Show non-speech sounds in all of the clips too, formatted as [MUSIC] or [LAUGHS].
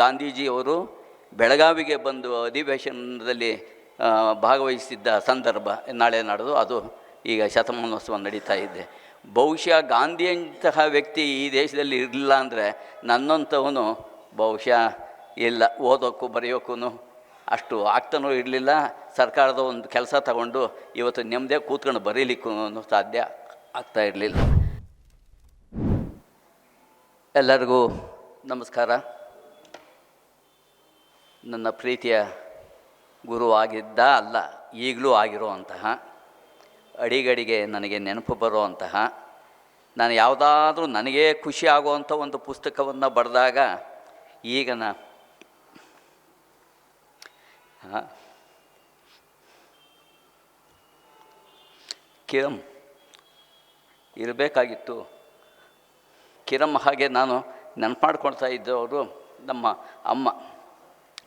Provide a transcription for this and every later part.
ಗಾಂಧೀಜಿಯವರು ಬೆಳಗಾವಿಗೆ ಬಂದು ಅಧಿವೇಶನದಲ್ಲಿ ಭಾಗವಹಿಸಿದ್ದ ಸಂದರ್ಭ ನಾಳೆ ನಡೆದು ಅದು ಈಗ ಶತಮಾನೋತ್ಸವ ನಡೀತಾ ಇದೆ. ಬಹುಶಃ ಗಾಂಧಿಯಂತಹ ವ್ಯಕ್ತಿ ಈ ದೇಶದಲ್ಲಿ ಇರಲಿಲ್ಲ ಅಂದರೆ ನನ್ನಂಥವನು ಬಹುಶಃ ಇಲ್ಲ ಓದೋಕ್ಕೂ ಬರೆಯೋಕ್ಕೂ ಅಷ್ಟು ಆಗ್ತಾನೂ ಇರಲಿಲ್ಲ, ಸರ್ಕಾರದ ಒಂದು ಕೆಲಸ ತಗೊಂಡು ಇವತ್ತು ನೆಮ್ಮದಿಯಾಗಿ ಕೂತ್ಕೊಂಡು ಬರೀಲಿಕ್ಕೂ ಸಾಧ್ಯ ಆಗ್ತಾ ಇರಲಿಲ್ಲ. ಎಲ್ಲರಿಗೂ ನಮಸ್ಕಾರ. ನನ್ನ ಪ್ರೀತಿಯ ಗುರು ಆಗಿದ್ದ ಅಲ್ಲ, ಈಗಲೂ ಆಗಿರುವಂತಹ, ಅಡಿಗಡಿಗೆ ನನಗೆ ನೆನಪು ಬರುವಂತಹ, ನಾನು ಯಾವುದಾದ್ರೂ ನನಗೆ ಖುಷಿ ಆಗುವಂಥ ಒಂದು ಪುಸ್ತಕವನ್ನು ಬರೆದಾಗ ಈಗ ನಾ ಕಿರಮ್ ಕಿರಂ ಇರಬೇಕಾಗಿತ್ತು. ಕಿರಂ ಹಾಗೆ ನಾನು ನೆನಪು ಮಾಡ್ಕೊಳ್ತಾ ಇದ್ದವರು ನಮ್ಮ ಅಮ್ಮ.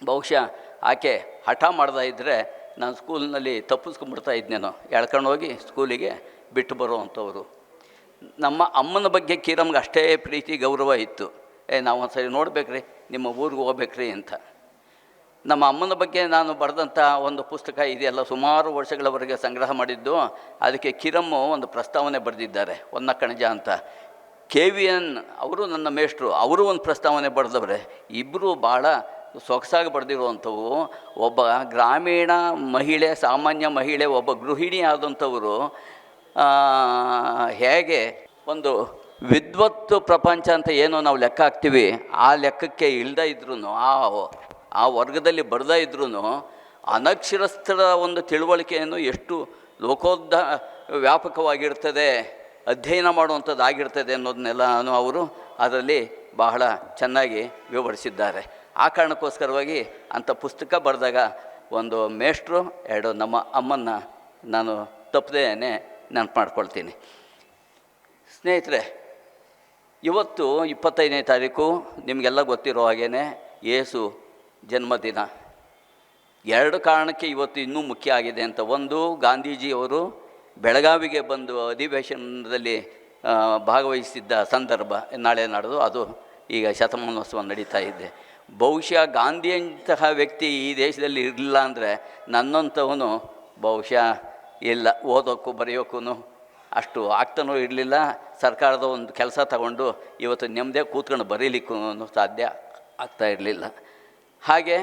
ಬಹುಶಃ ಆಕೆ ಹಠ ಮಾಡ್ತಾ ಇದ್ದರೆ ನಾನು ಸ್ಕೂಲ್ನಲ್ಲಿ ತಪ್ಪಿಸ್ಕೊಂಡ್ಬಿಡ್ತಾ ಇದ್ನೇನೋ, ಎಳ್ಕೊಂಡು ಹೋಗಿ ಸ್ಕೂಲಿಗೆ ಬಿಟ್ಟು ಬರುವಂಥವ್ರು ನಮ್ಮ ಅಮ್ಮನ ಬಗ್ಗೆ ಕೀರಮ್ಗೆ ಅಷ್ಟೇ ಪ್ರೀತಿ, ಗೌರವ ಇತ್ತು. ಏ, ನಾವು ಒಂದು ಸರಿ ನೋಡ್ಬೇಕ್ರಿ, ನಿಮ್ಮ ಊರಿಗೆ ಹೋಗ್ಬೇಕ್ರಿ ಅಂತ. ನಮ್ಮ ಅಮ್ಮನ ಬಗ್ಗೆ ನಾನು ಬರೆದಂಥ ಒಂದು ಪುಸ್ತಕ ಇದೆಯಲ್ಲ, ಸುಮಾರು ವರ್ಷಗಳವರೆಗೆ ಸಂಗ್ರಹ ಮಾಡಿದ್ದು, ಅದಕ್ಕೆ ಕಿರಮ್ಮು ಒಂದು ಪ್ರಸ್ತಾವನೆ ಬರೆದಿದ್ದಾರೆ ಒನ್ನ ಕಣಜ ಅಂತ. ಕೆ ವಿ ಎನ್ ಅವರು ನನ್ನ ಮೇಷ್ಟ್ರು, ಅವರು ಒಂದು ಪ್ರಸ್ತಾವನೆ ಬರೆದವ್ರೆ ಇಬ್ಬರು ಭಾಳ ಸೊಗಸಾಗಿ ಬರೆದಿರುವಂಥವು ಒಬ್ಬ ಗ್ರಾಮೀಣ ಮಹಿಳೆ, ಸಾಮಾನ್ಯ ಮಹಿಳೆ, ಒಬ್ಬ ಗೃಹಿಣಿ ಆದಂಥವರು ಹೇಗೆ ಒಂದು ವಿದ್ವತ್ತು ಪ್ರಪಂಚ ಅಂತ ಏನೋ ನಾವು ಲೆಕ್ಕ ಹಾಕ್ತೀವಿ, ಆ ಲೆಕ್ಕಕ್ಕೆ ಇಲ್ಲದ ಇದ್ರೂ ಆ ಆ ವರ್ಗದಲ್ಲಿ ಬರ್ದೇ ಇದ್ರೂ ಅನಕ್ಷರಸ್ಥರ ಒಂದು ತಿಳುವಳಿಕೆಯನ್ನು ಎಷ್ಟು ಲೋಕೋದ್ದ ವ್ಯಾಪಕವಾಗಿರ್ತದೆ, ಅಧ್ಯಯನ ಮಾಡುವಂಥದ್ದಾಗಿರ್ತದೆ ಅನ್ನೋದನ್ನೆಲ್ಲ ನಾನು ಅವರು ಅದರಲ್ಲಿ ಬಹಳ ಚೆನ್ನಾಗಿ ವಿವರಿಸಿದ್ದಾರೆ. ಆ ಕಾರಣಕ್ಕೋಸ್ಕರವಾಗಿ ಅಂಥ ಪುಸ್ತಕ ಬರೆದಾಗ ಒಂದು ಮೇಷ್ಟ್ರು, ಎರಡು ನಮ್ಮ ಅಮ್ಮನ್ನ ನಾನು ತಪ್ಪದೇನೆ ನೆನಪು ಮಾಡ್ಕೊಳ್ತೀನಿ ಸ್ನೇಹಿತರೆ, ಇವತ್ತು ಇಪ್ಪತ್ತೈದನೇ ತಾರೀಕು, ನಿಮಗೆಲ್ಲ ಗೊತ್ತಿರೋ ಹಾಗೇ ಏಸು ಜನ್ಮದಿನ. ಎರಡು ಕಾರಣಕ್ಕೆ ಇವತ್ತು ಇನ್ನೂ ಮುಖ್ಯ ಆಗಿದೆ ಅಂತ ಒಂದು, ಗಾಂಧೀಜಿಯವರು ಬೆಳಗಾವಿಗೆ ಬಂದು ಅಧಿವೇಶನದಲ್ಲಿ ಭಾಗವಹಿಸಿದ್ದ ಸಂದರ್ಭ ನಾಳೆ ನಾಡೋದು ಅದು ಈಗ ಶತಮಾನೋತ್ಸವ ನಡೀತಾ ಇದೆ. ಬಹುಶಃ ಗಾಂಧಿಯಂತಹ ವ್ಯಕ್ತಿ ಈ ದೇಶದಲ್ಲಿ ಇರಲಿಲ್ಲ ಅಂದರೆ ನನ್ನಂಥವನು ಬಹುಶಃ ಇಲ್ಲ, ಓದೋಕ್ಕೂ ಬರೆಯೋಕ್ಕೂ ಅಷ್ಟು ಆಗ್ತಾನೂ ಇರಲಿಲ್ಲ. ಸರ್ಕಾರದ ಒಂದು ಕೆಲಸ ತಗೊಂಡು ಇವತ್ತು ನೆಮ್ಮದೇ ಕೂತ್ಕೊಂಡು ಬರೀಲಿಕ್ಕೂ ಸಾಧ್ಯ ಆಗ್ತಾ ಇರಲಿಲ್ಲ. ಹಾಗೆ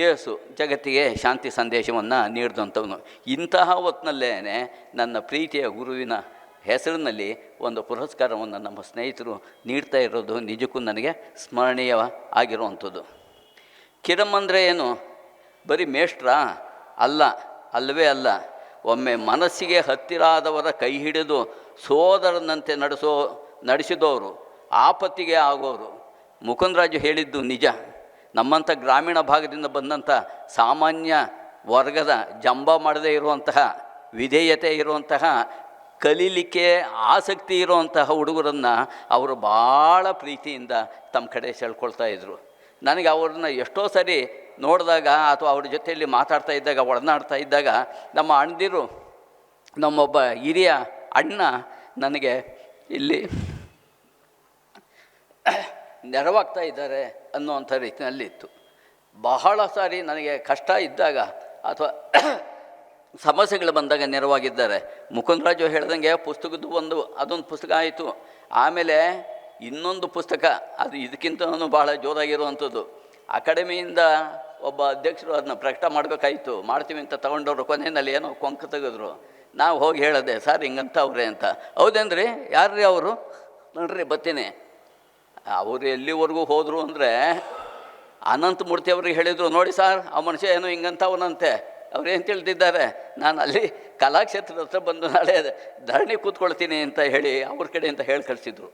ಯೇಸು ಜಗತ್ತಿಗೆ ಶಾಂತಿ ಸಂದೇಶವನ್ನು ನೀಡಿದಂಥವನು. ಇಂತಹ ಹೊತ್ತಿನಲ್ಲೇ ನನ್ನ ಪ್ರೀತಿಯ ಗುರುವಿನ ಹೆಸರಿನಲ್ಲಿ ಒಂದು ಪುರಸ್ಕಾರವನ್ನು ನಮ್ಮ ಸ್ನೇಹಿತರು ನೀಡ್ತಾ ಇರೋದು ನಿಜಕ್ಕೂ ನನಗೆ ಸ್ಮರಣೀಯ ಆಗಿರುವಂಥದ್ದು. ಕಿರಮ್ ಅಂದರೆ ಏನು? ಬರೀ ಮೇಷ್ಟ್ರ? ಅಲ್ಲ, ಅಲ್ಲವೇ ಅಲ್ಲ. ಒಮ್ಮೆ ಮನಸ್ಸಿಗೆ ಹತ್ತಿರ ಆದವರ ಕೈ ಹಿಡಿದು ಸೋದರನಂತೆ ನಡೆಸೋ ನಡೆಸಿದವರು ಆಪತ್ತಿಗೆ ಆಗೋರು. ಮುಕುಂದರಾಜು ಹೇಳಿದ್ದು ನಿಜ. ನಮ್ಮಂಥ ಗ್ರಾಮೀಣ ಭಾಗದಿಂದ ಬಂದಂಥ ಸಾಮಾನ್ಯ ವರ್ಗದ ಜಂಬ ಮಾಡದೇ ಇರುವಂತಹ, ವಿಧೇಯತೆ ಇರುವಂತಹ ಕಲೀಲಿಕ್ಕೆ ಆಸಕ್ತಿ ಇರುವಂತಹ ಹುಡುಗರನ್ನು ಅವರು ಭಾಳ ಪ್ರೀತಿಯಿಂದ ತಮ್ಮ ಕಡೆ ಸೆಳ್ಕೊಳ್ತಾ ಇದ್ದರು ನನಗೆ ಅವ್ರನ್ನ ಎಷ್ಟೋ ಸರಿ ನೋಡಿದಾಗ ಅಥವಾ ಅವ್ರ ಜೊತೆಯಲ್ಲಿ ಮಾತಾಡ್ತಾ ಇದ್ದಾಗ, ಒಡನಾಡ್ತಾ ಇದ್ದಾಗ ನಮ್ಮ ಅಣ್ಣದಿರು, ನಮ್ಮೊಬ್ಬ ಹಿರಿಯ ಅಣ್ಣ ನನಗೆ ಇಲ್ಲಿ ನೆರವಾಗ್ತಾ ಇದ್ದಾರೆ ಅನ್ನುವಂಥ ರೀತಿಯಲ್ಲಿತ್ತು. ಬಹಳ ಸಾರಿ ನನಗೆ ಕಷ್ಟ ಇದ್ದಾಗ ಅಥವಾ ಸಮಸ್ಯೆಗಳು ಬಂದಾಗ ನೆರವಾಗಿದ್ದಾರೆ. ಮುಕುಂದರಾಜು ಹೇಳ್ದಂಗೆ ಪುಸ್ತಕದ್ದು ಒಂದು, ಅದೊಂದು ಪುಸ್ತಕ ಆಯಿತು. ಆಮೇಲೆ ಇನ್ನೊಂದು ಪುಸ್ತಕ, ಅದು ಇದಕ್ಕಿಂತನೂ ಭಾಳ ಜೋರಾಗಿರುವಂಥದ್ದು. ಅಕಾಡೆಮಿಯಿಂದ ಒಬ್ಬ ಅಧ್ಯಕ್ಷರು ಅದನ್ನ ಪ್ರಕಟ ಮಾಡಬೇಕಾಯಿತು. ಮಾಡ್ತೀವಿ ಅಂತ ತಗೊಂಡವ್ರು ಕೊನೆಯಲ್ಲಿ ಏನೋ ಕೊಂಕ ತೆಗೆದ್ರು. ನಾವು ಹೋಗಿ ಹೇಳಿದೆ, ಸರ್ ಹಿಂಗಂತ ಅವ್ರೆ ಅಂತ. ಹೌದೇನ್ರಿ? ಯಾರ್ರಿ ಅವರು? ನೋಡ್ರಿ, ಬರ್ತೀನಿ. ಅವರು ಎಲ್ಲಿವರೆಗೂ ಹೋದರು ಅಂದರೆ ಅನಂತಮೂರ್ತಿ ಅವ್ರಿಗೆ ಹೇಳಿದರು, ನೋಡಿ ಸರ್, ಆ ಮನುಷ್ಯ ಏನೋ ಹಿಂಗಂತವನಂತೆ ಅವ್ರು ಏನು ತಿಳಿದಿದ್ದಾರೆ? ನಾನು ಅಲ್ಲಿ ಕಲಾಕ್ಷೇತ್ರದ ಹತ್ರ ಬಂದು ನಾಳೆ ಧರಣಿ ಕೂತ್ಕೊಳ್ತೀನಿ ಅಂತ ಹೇಳಿ ಅವ್ರ ಕಡೆ ಅಂತ ಹೇಳಿ ಕಳಿಸಿದ್ರು.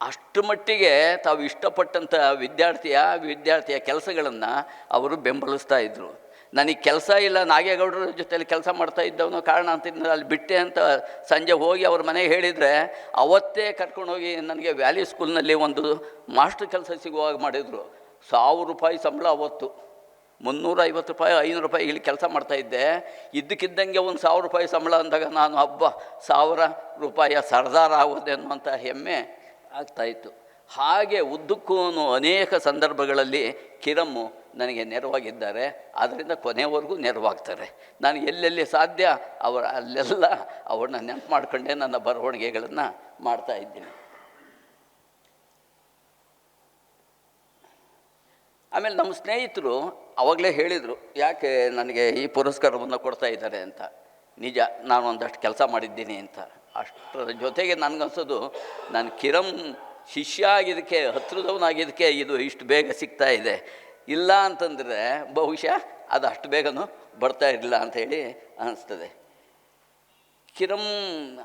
ಅಷ್ಟು ಮಟ್ಟಿಗೆ ತಾವು ಇಷ್ಟಪಟ್ಟಂಥ ವಿದ್ಯಾರ್ಥಿಯ ವಿದ್ಯಾರ್ಥಿಯ ಕೆಲಸಗಳನ್ನು ಅವರು ಬೆಂಬಲಿಸ್ತಾ ಇದ್ದರು ನನಗೆ ಕೆಲಸ ಇಲ್ಲ, ನಾಗೇಗೌಡರ ಜೊತೆಯಲ್ಲಿ ಕೆಲಸ ಮಾಡ್ತಾ ಇದ್ದವನು ಕಾರಣ ಅಂತ ಅಲ್ಲಿ ಬಿಟ್ಟೆ ಅಂತ ಸಂಜೆ ಹೋಗಿ ಅವ್ರ ಮನೆಗೆ ಹೇಳಿದರೆ ಅವತ್ತೇ ಕರ್ಕೊಂಡೋಗಿ ನನಗೆ ವ್ಯಾಲಿ ಸ್ಕೂಲ್ನಲ್ಲಿ ಒಂದು ಮಾಸ್ಟರ್ ಕೆಲಸ ಸಿಗುವಾಗ ಮಾಡಿದರು. ಸಾವಿರ ರೂಪಾಯಿ ಸಂಬಳ ಅವತ್ತು. ಮುನ್ನೂರ ಐವತ್ತು ರೂಪಾಯಿ, ಐನೂರು ರೂಪಾಯಿ ಇಲ್ಲಿ ಕೆಲಸ ಮಾಡ್ತಾಯಿದ್ದೆ ಇದ್ದಕ್ಕಿದ್ದಂಗೆ ಒಂದು ಸಾವಿರ ರೂಪಾಯಿ ಸಂಬಳ ಅಂದಾಗ ನಾನು, ಹಬ್ಬ, ಸಾವಿರ ರೂಪಾಯಿಯ ಸರ್ದಾರ ಆಗೋದೆ ಅನ್ನುವಂಥ ಹೆಮ್ಮೆ ಆಗ್ತಾಯಿತ್ತು ಹಾಗೆ ಉದ್ದಕ್ಕೂ ಅನೇಕ ಸಂದರ್ಭಗಳಲ್ಲಿ ಕಿರಮ್ಮು ನನಗೆ ನೆರವಾಗಿದ್ದಾರೆ. ಆದ್ದರಿಂದ ಕೊನೆವರೆಗೂ ನೆರವಾಗ್ತಾರೆ. ನಾನು ಎಲ್ಲೆಲ್ಲಿ ಸಾಧ್ಯ ಅವರ, ಅಲ್ಲೆಲ್ಲ ಅವ್ರನ್ನ ನೆನಪು ಮಾಡಿಕೊಂಡೇ ನನ್ನ ಬರವಣಿಗೆಗಳನ್ನು ಮಾಡ್ತಾ ಇದ್ದೀನಿ. ಆಮೇಲೆ ನಮ್ಮ ಸ್ನೇಹಿತರು ಅವಾಗಲೇ ಹೇಳಿದರು, ಯಾಕೆ ನನಗೆ ಈ ಪುರಸ್ಕಾರವನ್ನು ಕೊಡ್ತಾ ಇದ್ದಾರೆ ಅಂತ? ನಿಜ, ನಾನು ಒಂದಷ್ಟು ಕೆಲಸ ಮಾಡಿದ್ದೀನಿ ಅಂತ. ಅಷ್ಟರ ಜೊತೆಗೆ ನನಗನ್ಸೋದು, ನಾನು ಕಿರಂ ಶಿಷ್ಯ ಆಗಿದ್ದಕ್ಕೆ ಹತ್ರದವನಾಗಿದ್ದಕ್ಕೆ ಇದು ಇಷ್ಟು ಬೇಗ ಸಿಗ್ತಾ ಇದೆ. ಇಲ್ಲ ಅಂತಂದರೆ ಬಹುಶಃ ಅದು ಅಷ್ಟು ಬೇಗನೂ ಬರ್ತಾ ಇರಲಿಲ್ಲ ಅಂಥೇಳಿ ಅನ್ನಿಸ್ತದೆ ಕಿರಂ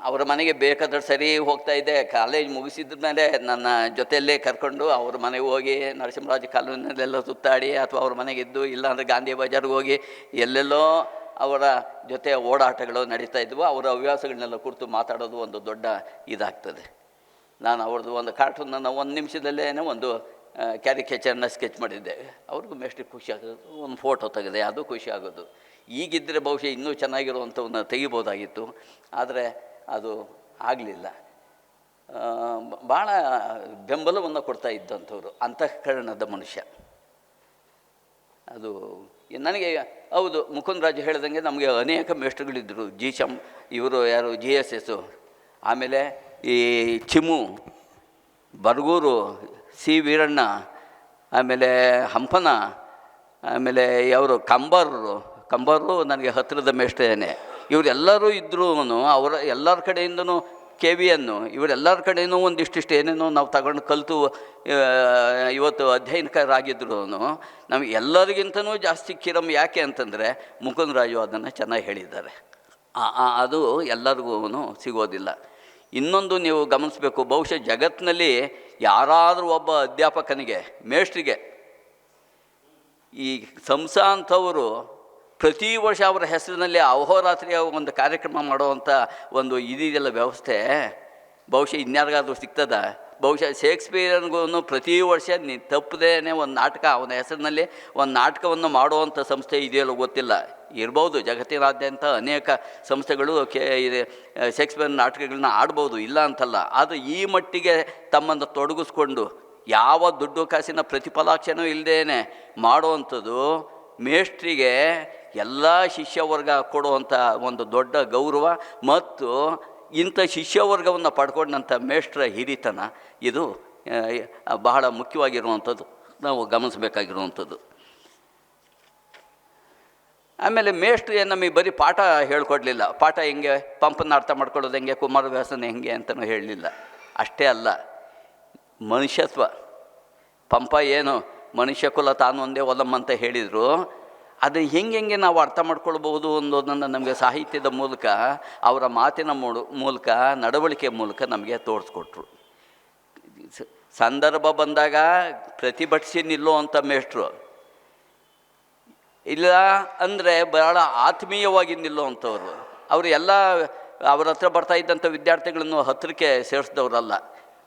ಅವರ ಮನೆಗೆ ಬೇಕಾದ್ರೆ ಸರಿ ಹೋಗ್ತಾ ಇದ್ದೆ. ಕಾಲೇಜ್ ಮುಗಿಸಿದ ಮೇಲೆ ನನ್ನ ಜೊತೆಯಲ್ಲೇ ಕರ್ಕೊಂಡು ಅವ್ರ ಮನೆಗೆ ಹೋಗಿ, ನರಸಿಂಹರಾಜ ಕಾಲೋನಿಯಲ್ಲೆಲ್ಲ ಸುತ್ತಾಡಿ ಅಥವಾ ಅವ್ರ ಮನೆಗಿದ್ದು ಇಲ್ಲಾಂದರೆ ಗಾಂಧಿ ಬಜಾರ್ಗೆ ಹೋಗಿ ಎಲ್ಲೆಲ್ಲೋ ಅವರ ಜೊತೆ ಓಡಾಟಗಳು ನಡೀತಾ ಇದ್ವು. ಅವರ ಹವ್ಯಾಸಗಳನ್ನೆಲ್ಲ ಕುರಿತು ಮಾತಾಡೋದು ಒಂದು ದೊಡ್ಡ ಇದಾಗ್ತದೆ. ನಾನು ಅವ್ರದ್ದು ಒಂದು ಕಾರ್ಟೂನ್ ಕಾರ್ಟೂನನ್ನು ಒಂದು ನಿಮಿಷದಲ್ಲೇ ಒಂದು ಕ್ಯಾರಿಕೇಚರ್ನ ಸ್ಕೆಚ್ ಮಾಡಿದ್ದೆ. ಅವ್ರಿಗೂ ಮೇಷ್ಟ್ರಿ ಖುಷಿ ಆಗೋದು ಒಂದು ಫೋಟೋ ತೆಗೆದೆ, ಅದು ಖುಷಿ ಆಗೋದು. ಈಗಿದ್ದರೆ ಬಹುಶಃ ಇನ್ನೂ ಚೆನ್ನಾಗಿರುವಂಥವನ್ನ ತೆಗಿಬೋದಾಗಿತ್ತು, ಆದರೆ ಅದು ಆಗಲಿಲ್ಲ. ಭಾಳ ಬೆಂಬಲವನ್ನು ಕೊಡ್ತಾ ಇದ್ದಂಥವ್ರು, ಅಂತಃಕರಣದ ಮನುಷ್ಯ. ಅದು ನನಗೆ, ಹೌದು, ಮುಕುಂದರಾಜ್ ಹೇಳ್ದಂಗೆ ನಮಗೆ ಅನೇಕ ಮೇಷ್ಟ್ರುಗಳಿದ್ದರು ಜಿ ಶಂ ಇವರು ಯಾರು, ಜಿ ಎಸ್ ಎಸ್ಸು ಆಮೇಲೆ ಈ ಚಿಮು, ಬರಗೂರು, ಸಿ ವೀರಣ್ಣ, ಆಮೇಲೆ ಹಂಪನ, ಆಮೇಲೆ ಅವರು ಕಂಬಾರರು ಕಂಬಾರರು ನನಗೆ ಹತ್ತಿರದ ಮೇಷ್ಟೇನೆ ಇವರೆಲ್ಲರೂ ಇದ್ರೂ ಅವರ ಎಲ್ಲರ ಕಡೆಯಿಂದನು ಕೆ ವಿಯನ್ನು ಇವರೆಲ್ಲರ ಕಡೆಯೂ ಒಂದಿಷ್ಟಿಷ್ಟು ಏನೇನೋ ನಾವು ತಗೊಂಡು ಕಲಿತು ಇವತ್ತು ಅಧ್ಯಯನಕರಾಗಿದ್ರು ನಮಗೆ ಎಲ್ಲರಿಗಿಂತನೂ ಜಾಸ್ತಿ ಕಿರಮ್ ಯಾಕೆ ಅಂತಂದರೆ ಮುಕುಂದರಾಜು ಅದನ್ನು ಚೆನ್ನಾಗಿ ಹೇಳಿದ್ದಾರೆ. ಅದು ಎಲ್ಲರಿಗೂ ಸಿಗೋದಿಲ್ಲ. ಇನ್ನೊಂದು ನೀವು ಗಮನಿಸಬೇಕು, ಬಹುಶಃ ಜಗತ್ತಿನಲ್ಲಿ ಯಾರಾದರೂ ಒಬ್ಬ ಅಧ್ಯಾಪಕನಿಗೆ, ಮೇಷ್ಟ್ರಿಗೆ ಈ ಸಂಸ ಅಂಥವರು ಪ್ರತಿ ವರ್ಷ ಅವರ ಹೆಸರಿನಲ್ಲಿ ಅಹೋರಾತ್ರಿಯ ಒಂದು ಕಾರ್ಯಕ್ರಮ ಮಾಡುವಂಥ ಒಂದು ಇದೆಯಲ್ಲ ವ್ಯವಸ್ಥೆ, ಬಹುಶಃ ಇನ್ಯಾರಿಗಾದ್ರೂ ಸಿಗ್ತದ? ಬಹುಶಃ ಶೇಕ್ಸ್ಪಿಯರ್ಗೂ ಪ್ರತಿ ವರ್ಷ ನೀ ತಪ್ಪದೇನೆ ಒಂದು ನಾಟಕ, ಅವನ ಹೆಸರಿನಲ್ಲಿ ಒಂದು ನಾಟಕವನ್ನು ಮಾಡುವಂಥ ಸಂಸ್ಥೆ ಇದೆಯಲ್ಲ ಗೊತ್ತಿಲ್ಲ. ಇರ್ಬೋದು, ಜಗತ್ತಿನಾದ್ಯಂತ ಅನೇಕ ಸಂಸ್ಥೆಗಳು ಕೆ, ಇದೆ, ಶೇಕ್ಸ್ಪಿಯರ್ ನಾಟಕಗಳನ್ನ ಆಡ್ಬೋದು, ಇಲ್ಲ ಅಂತಲ್ಲ. ಆದರೆ ಈ ಮಟ್ಟಿಗೆ ತಮ್ಮನ್ನು ತೊಡಗಿಸ್ಕೊಂಡು ಯಾವ ದುಡ್ಡು ಕಾಸಿನ ಪ್ರತಿಫಲಾಕ್ಷನೂ ಇಲ್ಲದೇನೆ ಮಾಡುವಂಥದ್ದು ಮೇಷ್ಟ್ರಿಗೆ ಎಲ್ಲ ಶಿಷ್ಯವರ್ಗ ಕೊಡುವಂಥ ಒಂದು ದೊಡ್ಡ ಗೌರವ ಮತ್ತು ಇಂಥ ಶಿಷ್ಯವರ್ಗವನ್ನು ಪಡ್ಕೊಂಡಂಥ ಮೇಷ್ಟ್ರ ಹಿರಿತನ, ಇದು ಬಹಳ ಮುಖ್ಯವಾಗಿರುವಂಥದ್ದು. ನಾವು ಗಮನಿಸಬೇಕಾಗಿರುವಂಥದ್ದು. ಆಮೇಲೆ ಮೇಷ್ಟ್ರು ನಮಗೆ ಬರೀ ಪಾಠ ಹೇಳ್ಕೊಡ್ಲಿಲ್ಲ. ಪಾಠ ಹೆಂಗೆ, ಪಂಪನ್ನು ಅರ್ಥ ಮಾಡ್ಕೊಳ್ಳೋದು ಹೆಂಗೆ ಕುಮಾರವ್ಯಾಸನ ಹೆಂಗೆ ಅಂತಲೂ ಹೇಳಲಿಲ್ಲ. ಅಷ್ಟೇ ಅಲ್ಲ, ಮನುಷ್ಯತ್ವ. ಪಂಪ ಏನು, ಮನುಷ್ಯ ಕುಲ ತಾನು ಒಂದೇ ಒಲಂ ಅಂತ ಹೇಳಿದರು. ಅದು ಹೆಂಗೆ ಹೆಂಗೆ ನಾವು ಅರ್ಥ ಮಾಡ್ಕೊಳ್ಬಹುದು ಅನ್ನೋದನ್ನು ನಮಗೆ ಸಾಹಿತ್ಯದ ಮೂಲಕ, ಅವರ ಮಾತಿನ ಮೂಲಕ, ನಡವಳಿಕೆ ಮೂಲಕ ನಮಗೆ ತೋರಿಸ್ಕೊಟ್ರು. ಸಂದರ್ಭ ಬಂದಾಗ ಪ್ರತಿಭಟಿಸಿ ಅಂತ ಮೇಷ್ಟ್ರು. ಇಲ್ಲ ಅಂದರೆ ಬಹಳ ಆತ್ಮೀಯವಾಗಿ ನಿಲ್ಲುವಂಥವ್ರು ಅವರು ಎಲ್ಲ, ಅವ್ರ ಹತ್ರ ಬರ್ತಾ ಇದ್ದಂಥ ವಿದ್ಯಾರ್ಥಿಗಳನ್ನು ಹತ್ತಿರಕ್ಕೆ ಸೇರಿಸಿದವರಲ್ಲ.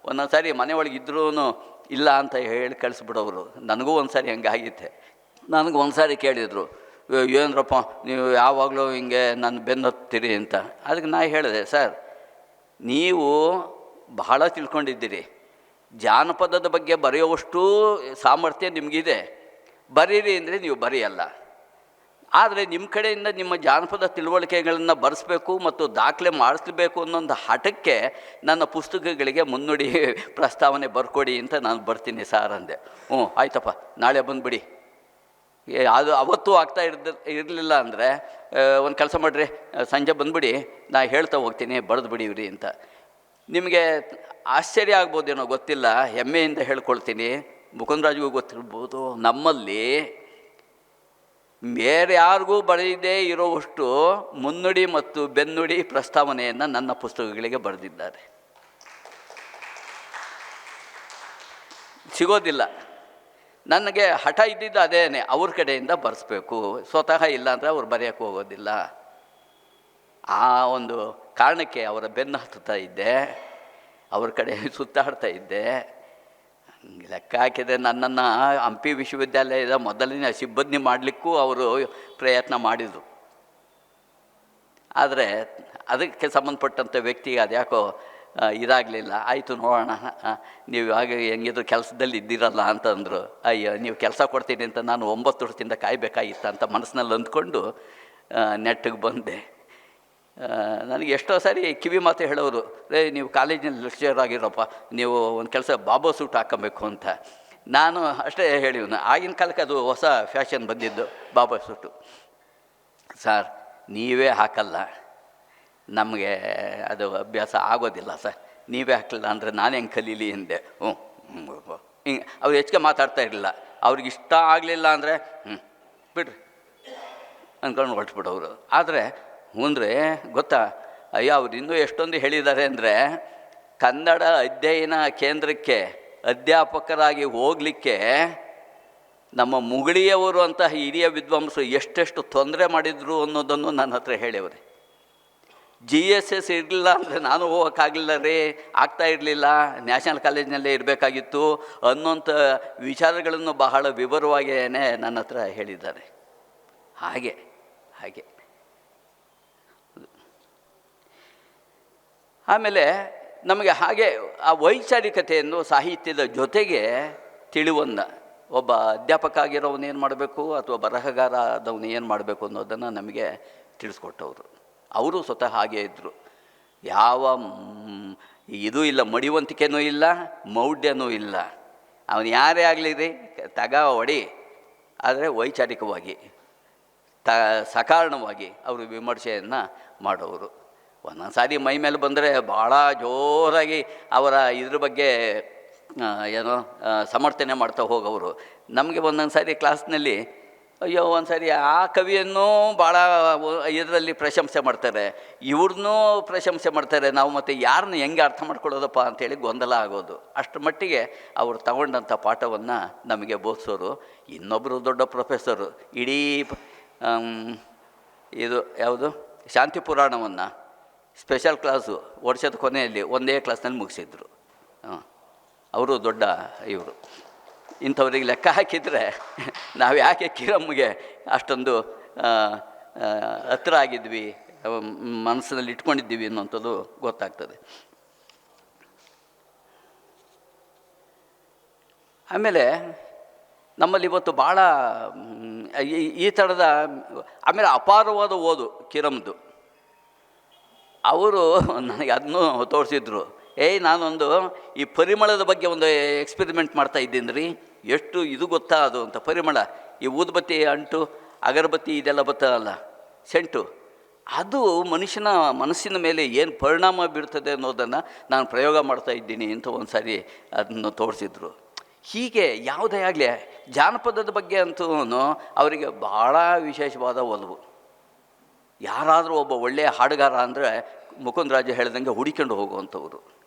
ಒಂದೊಂದು ಸಾರಿ ಮನೆ ಒಳಗೆ ಇದ್ರೂ ಇಲ್ಲ ಅಂತ ಹೇಳಿ ಕಳಿಸ್ಬಿಡೋರು. ನನಗೂ ಒಂದು ಸಾರಿ ಹಂಗೆ ಆಗಿತ್ತೆ ನನಗೆ ಒಂದು ಸಾರಿ ಕೇಳಿದರು ಏನರಪ್ಪ, ನೀವು ಯಾವಾಗಲೂ ಹಿಂಗೆ ನನ್ನ ಬೆನ್ನತ್ತೀರಿ ಅಂತ. ಅದಕ್ಕೆ ನಾ ಹೇಳಿದೆ, ಸರ್, ನೀವು ಬಹಳ ತಿಳ್ಕೊಂಡಿದ್ದೀರಿ. ಜಾನಪದದ ಬಗ್ಗೆ ಬರೆಯುವಷ್ಟು ಸಾಮರ್ಥ್ಯ ನಿಮಗಿದೆ. ಬರೀರಿ ಅಂದರೆ ನೀವು ಬರೆಯಲ್ಲ. ಆದರೆ ನಿಮ್ಮ ಕಡೆಯಿಂದ ನಿಮ್ಮ ಜಾನಪದ ತಿಳುವಳಿಕೆಗಳನ್ನು ಬರೆಸ್ಬೇಕು ಮತ್ತು ದಾಖಲೆ ಮಾಡಿಸ್ಬೇಕು ಅನ್ನೊಂದು ಹಠಕ್ಕೆ ನನ್ನ ಪುಸ್ತಕಗಳಿಗೆ ಮುನ್ನುಡಿ [LAUGHS] ಪ್ರಸ್ತಾವನೆ ಬರ್ಕೊಡಿ ಅಂತ ನಾನು ಬರ್ತೀನಿ, ಸಾರ್ ಅಂದೆ. ಹ್ಞೂ, ಆಯ್ತಪ್ಪ, ನಾಳೆ ಬಂದುಬಿಡಿ. ಅದು ಅವತ್ತು ಆಗ್ತಾ ಇರ್ದ, ಇರಲಿಲ್ಲ ಅಂದರೆ ಒಂದು ಕೆಲಸ ಮಾಡಿರಿ ಸಂಜೆ ಬಂದುಬಿಡಿ, ನಾ ಹೇಳ್ತಾ ಹೋಗ್ತೀನಿ ಬರೆದು ಬಿಡಿವ್ರಿ ಅಂತ. ನಿಮಗೆ ಆಶ್ಚರ್ಯ ಆಗ್ಬೋದೇನೋ ಗೊತ್ತಿಲ್ಲ, ಹೆಮ್ಮೆಯಿಂದ ಹೇಳ್ಕೊಳ್ತೀನಿ, ಮುಕುಂದರಾಜ್ಗೂ ಗೊತ್ತಿರ್ಬೋದು, ನಮ್ಮಲ್ಲಿ ಬೇರೆ ಯಾರಿಗೂ ಬರೆಯದೇ ಇರುವಷ್ಟು ಮುನ್ನುಡಿ ಮತ್ತು ಬೆನ್ನುಡಿ ಪ್ರಸ್ತಾವನೆಯನ್ನು ನನ್ನ ಪುಸ್ತಕಗಳಿಗೆ ಬರೆದಿದ್ದಾರೆ. ಸಿಗೋದಿಲ್ಲ. ನನಗೆ ಹಠ ಇದ್ದಿದ್ದು ಅದೇನೆ, ಅವ್ರ ಕಡೆಯಿಂದ ಬರೆಸ್ಬೇಕು. ಸ್ವತಃ ಇಲ್ಲ ಅಂದರೆ ಅವ್ರು ಬರೆಯೋಕ್ಕೆ ಹೋಗೋದಿಲ್ಲ. ಆ ಒಂದು ಕಾರಣಕ್ಕೆ ಅವರ ಬೆನ್ನು ಹತ್ತುತ್ತಾ ಇದ್ದೆ, ಅವ್ರ ಕಡೆ [LAUGHS] ಸುತ್ತಾಡ್ತಾ ಇದ್ದೆ. ಲೆಕ್ಕ ಹಾಕಿದೆ, ನನ್ನನ್ನು ಹಂಪಿ ವಿಶ್ವವಿದ್ಯಾಲಯದ ಮೊದಲನೇ ಸಿಬ್ಬಂದಿ ಮಾಡಲಿಕ್ಕೂ ಅವರು ಪ್ರಯತ್ನ ಮಾಡಿದರು. ಆದರೆ ಅದಕ್ಕೆ ಸಂಬಂಧಪಟ್ಟಂಥ ವ್ಯಕ್ತಿಗೆ ಅದ್ಯಾಕೋ ಇದಾಗಲಿಲ್ಲ. ಆಯಿತು ನೋಡೋಣ. ನೀವು ಹಾಗೆ ಹೆಂಗಿದ್ರು ಕೆಲಸದಲ್ಲಿ ಇದ್ದೀರಲ್ಲ ಅಂತಂದರು. ಅಯ್ಯೋ, ನೀವು ಕೆಲಸ ಕೊಡ್ತೀನಿ ಅಂತ ನಾನು ಒಂಬತ್ತು ವರ್ಷದಿಂದ ಕಾಯಬೇಕಾಗಿತ್ತು ಅಂತ ಮನಸ್ಸಿನಲ್ಲಿ ಅಂದ್ಕೊಂಡು ನೆಟ್ಟಿಗೆ ಬಂದೆ. ನನಗೆ ಎಷ್ಟೋ ಸಾರಿ ಕಿವಿ ಮಾತು ಹೇಳೋರು ರೇ ನೀವು ಕಾಲೇಜಿನಲ್ಲಿ ಲೆಕ್ಚರ್ ಆಗಿರಪ್ಪ, ನೀವು ಒಂದು ಕೆಲಸ ಬಾಬೋ ಸೂಟ್ ಹಾಕ್ಕೊಬೇಕು ಅಂತ. ನಾನು ಅಷ್ಟೇ ಹೇಳಿವ್ನು ಆಗಿನ ಕಾಲಕ್ಕೆ ಅದು ಹೊಸ ಫ್ಯಾಷನ್ ಬಂದಿದ್ದು, ಬಾಬಾ ಸೂಟು. ಸರ್, ನೀವೇ ಹಾಕಲ್ಲ. ನಮಗೆ ಅದು ಅಭ್ಯಾಸ ಆಗೋದಿಲ್ಲ ಸರ್. ನೀವೇ ಹಾಕಲಿಲ್ಲ ಅಂದರೆ ನಾನು ಹೆಂಗೆ ಕಲೀಲಿ ಎಂದೆ ಹ್ಞೂ ಹಿಂಗೆ ಅವ್ರು ಹೆಚ್ಚಿಗೆ ಮಾತಾಡ್ತಾ ಇರಲಿಲ್ಲ. ಅವ್ರಿಗೆ ಇಷ್ಟ ಆಗಲಿಲ್ಲ ಅಂದರೆ ಹ್ಞೂ ಬಿಡ್ರಿ. ಅಂದ್ಕೊಂಡು ಹೊರಟ್ಬಿಡೋರು. ಆದರೆ ಹ್ಞೂನ್ರಿ ಗೊತ್ತಾ? ಅಯ್ಯೋ, ಅವ್ರು ಇನ್ನೂ ಎಷ್ಟೊಂದು ಹೇಳಿದ್ದಾರೆ ಅಂದರೆ, ಕನ್ನಡ ಅಧ್ಯಯನ ಕೇಂದ್ರಕ್ಕೆ ಅಧ್ಯಾಪಕರಾಗಿ ಹೋಗಲಿಕ್ಕೆ ನಮ್ಮ ಮುಗಳಿಯವರು ಅಂತಹ ಹಿರಿಯ ವಿದ್ವಾಂಸರು ಎಷ್ಟೆಷ್ಟು ತೊಂದರೆ ಮಾಡಿದರು ಅನ್ನೋದನ್ನು ನನ್ನ ಹತ್ರ ಹೇಳಿವ್ರಿ ಜಿ ಎಸ್ ಎಸ್ ಇರಲಿಲ್ಲ ಅಂದರೆ ನಾನು ಹೋಗೋಕ್ಕಾಗಲಿಲ್ಲ ರೀ, ಆಗ್ತಾ ಇರಲಿಲ್ಲ. ನ್ಯಾಷನಲ್ ಕಾಲೇಜ್ನಲ್ಲೇ ಇರಬೇಕಾಗಿತ್ತು. ಅನ್ನೋಂಥ ವಿಚಾರಗಳನ್ನು ಬಹಳ ವಿವರವಾಗಿಯೇ ನನ್ನ ಹತ್ರ ಹೇಳಿದ್ದಾರೆ. ಹಾಗೆ ಹಾಗೆ. ಆಮೇಲೆ ನಮಗೆ ಹಾಗೆ ಆ ವೈಚಾರಿಕತೆಯನ್ನು ಸಾಹಿತ್ಯದ ಜೊತೆಗೆ ತಿಳಿವನ್ನ ಒಬ್ಬ ಅಧ್ಯಾಪಕ ಆಗಿರೋವನು ಏನು ಮಾಡಬೇಕು, ಅಥವಾ ಬರಹಗಾರ ಆದವನು ಏನು ಮಾಡಬೇಕು ಅನ್ನೋದನ್ನು ನಮಗೆ ತಿಳಿಸ್ಕೊಟ್ಟವರು. ಅವರು ಸ್ವತಃ ಹಾಗೇ ಇದ್ದರು ಯಾವ ಇದೂ ಇಲ್ಲ, ಮಡಿವಂತಿಕೆನೂ ಇಲ್ಲ, ಮೌಢ್ಯನೂ ಇಲ್ಲ. ಅವನು ಯಾರೇ ಆಗಲಿ ರೀ ತಗ ಹೊಡಿ ಆದರೆ ವೈಚಾರಿಕವಾಗಿ, ತ, ಸಕಾರಣವಾಗಿ ಅವರು ವಿಮರ್ಶೆಯನ್ನು ಮಾಡೋರು. ಒಂದೊಂದು ಸಾರಿ ಮೈ ಮೇಲೆ ಬಂದರೆ ಭಾಳ ಜೋರಾಗಿ ಅವರ ಇದ್ರ ಬಗ್ಗೆ ಏನೋ ಸಮರ್ಥನೆ ಮಾಡ್ತಾ ಹೋಗೋರು ನಮಗೆ ಒಂದೊಂದು ಸಾರಿ ಕ್ಲಾಸ್ನಲ್ಲಿ ಅಯ್ಯೋ ಒಂದು ಸರಿ ಆ ಕವಿಯನ್ನು ಭಾಳ ಇದರಲ್ಲಿ ಪ್ರಶಂಸೆ ಮಾಡ್ತಾರೆ. ಇವ್ರನ್ನೂ ಪ್ರಶಂಸೆ ಮಾಡ್ತಾರೆ. ನಾವು ಮತ್ತು ಯಾರನ್ನ ಹೆಂಗೆ ಅರ್ಥ ಮಾಡ್ಕೊಳ್ಳೋದಪ್ಪ ಅಂತೇಳಿ ಗೊಂದಲ ಆಗೋದು. ಅಷ್ಟರ ಮಟ್ಟಿಗೆ ಅವರು ತಗೊಂಡಂಥ ಪಾಠವನ್ನು ನಮಗೆ ಬೋಧಿಸೋರು ಇನ್ನೊಬ್ಬರು ದೊಡ್ಡ ಪ್ರೊಫೆಸರು. ಇಡೀ ಇದು ಯಾವುದು? ಶಾಂತಿ ಪುರಾಣವನ್ನು ಸ್ಪೆಷಲ್ ಕ್ಲಾಸು ವರ್ಷದ ಕೊನೆಯಲ್ಲಿ ಒಂದೇ ಕ್ಲಾಸ್ನಲ್ಲಿ ಮುಗಿಸಿದ್ರು. ಅವರು ದೊಡ್ಡ ಇವರು. ಇಂಥವ್ರಿಗೆ ಲೆಕ್ಕ ಹಾಕಿದರೆ ನಾವು ಯಾಕೆ ಕಿರಮ್ಮಗೆ ಅಷ್ಟೊಂದು ಹತ್ರ ಆಗಿದ್ವಿ ಮನಸ್ಸಿನಲ್ಲಿ ಇಟ್ಕೊಂಡಿದ್ದೀವಿ ಅನ್ನೋಂಥದ್ದು ಗೊತ್ತಾಗ್ತದೆ. ಆಮೇಲೆ ನಮ್ಮಲ್ಲಿ ಇವತ್ತು ಭಾಳ ಈ ಥರದ ಆಮೇಲೆ ಅಪಾರವಾದ ಓದು ಕಿರಮ್ದು. ಅವರು ನನಗೆ ಅದನ್ನೂ ತೋರಿಸಿದ್ರು. ಏಯ್, ನಾನೊಂದು ಈ ಪರಿಮಳದ ಬಗ್ಗೆ ಒಂದು ಎಕ್ಸ್ಪೆರಿಮೆಂಟ್ ಮಾಡ್ತಾ ಇದ್ದೀನಿ ರೀ. ಎಷ್ಟು ಇದು ಗೊತ್ತಾ ಅದು ಅಂತ ಪರಿಮಳ. ಈ ಊದ್ಬತ್ತಿ ಅಂಟು, ಅಗರಬತ್ತಿ ಇದೆಲ್ಲ ಬರ್ತದಲ್ಲ ಸೆಂಟು. ಅದು ಮನುಷ್ಯನ ಮನಸ್ಸಿನ ಮೇಲೆ ಏನು ಪರಿಣಾಮ ಬೀರ್ತದೆ ಅನ್ನೋದನ್ನು ನಾನು ಪ್ರಯೋಗ ಮಾಡ್ತಾ ಇದ್ದೀನಿ ಅಂತ ಒಂದು ಸಾರಿ ಅದನ್ನು ತೋರಿಸಿದ್ರು. ಹೀಗೆ ಯಾವುದೇ ಆಗಲಿ, ಜಾನಪದದ ಬಗ್ಗೆ ಅಂತೂ ಅವರಿಗೆ ಭಾಳ ವಿಶೇಷವಾದ ಒಲವು. ಯಾರಾದರೂ ಒಬ್ಬ ಒಳ್ಳೆಯ ಹಾಡುಗಾರ ಅಂದರೆ ಮುಕುಂದರಾಜ ಹೇಳ್ದಂಗೆ ಹುಡಿಕೊಂಡು ಹೋಗುವಂಥವ್ರು.